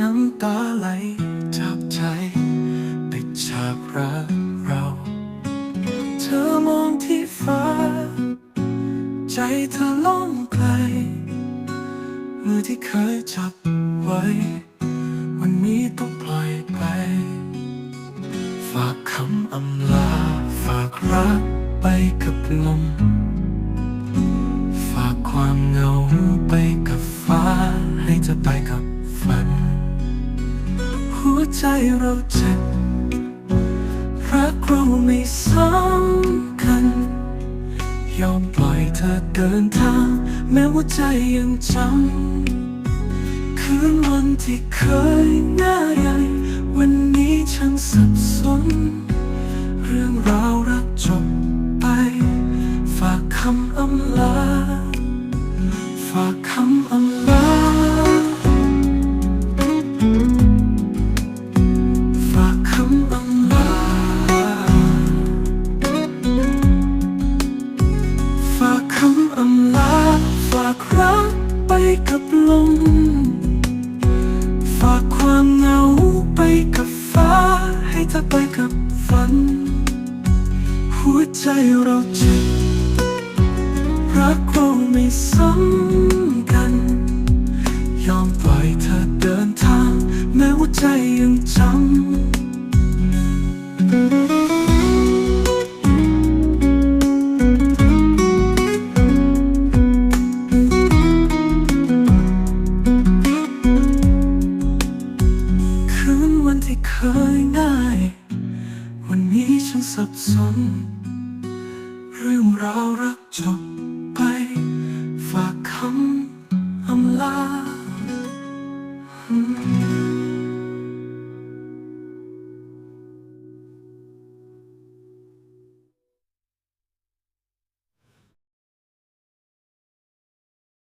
น้ำตาไหลจับใจติดฉากรักเรา เธอมองที่ฟ้า ใจเธอล่องไกล มือที่เคยจับไว้ วันนี้ต้องปล่อยไป ฝากคำอำลา ฝากรักไปกับลม ฝากความเหงาไปกับฟ้า ให้เธอไปกับ ใจเราเจ็บรักเราไม่ซ้ำกันยอมปล่อยเธอเดินทาง แม้ว่าใจยังจำคืนวันที่เคยน่าใหญ่ วันนี้ฉันสับสน เรื่องราวรักจบไป ฝากคำอำลาฝากากความเหงาไปกับฟ้า ให้เธอไปกับฝัน หัวใจเราเจ็บรักเราไม่ซ้ำกัน ยอมปล่อยเธอเดินทาง แม้ว่าใจยังจำ สับสน เรื่องราวรักจบ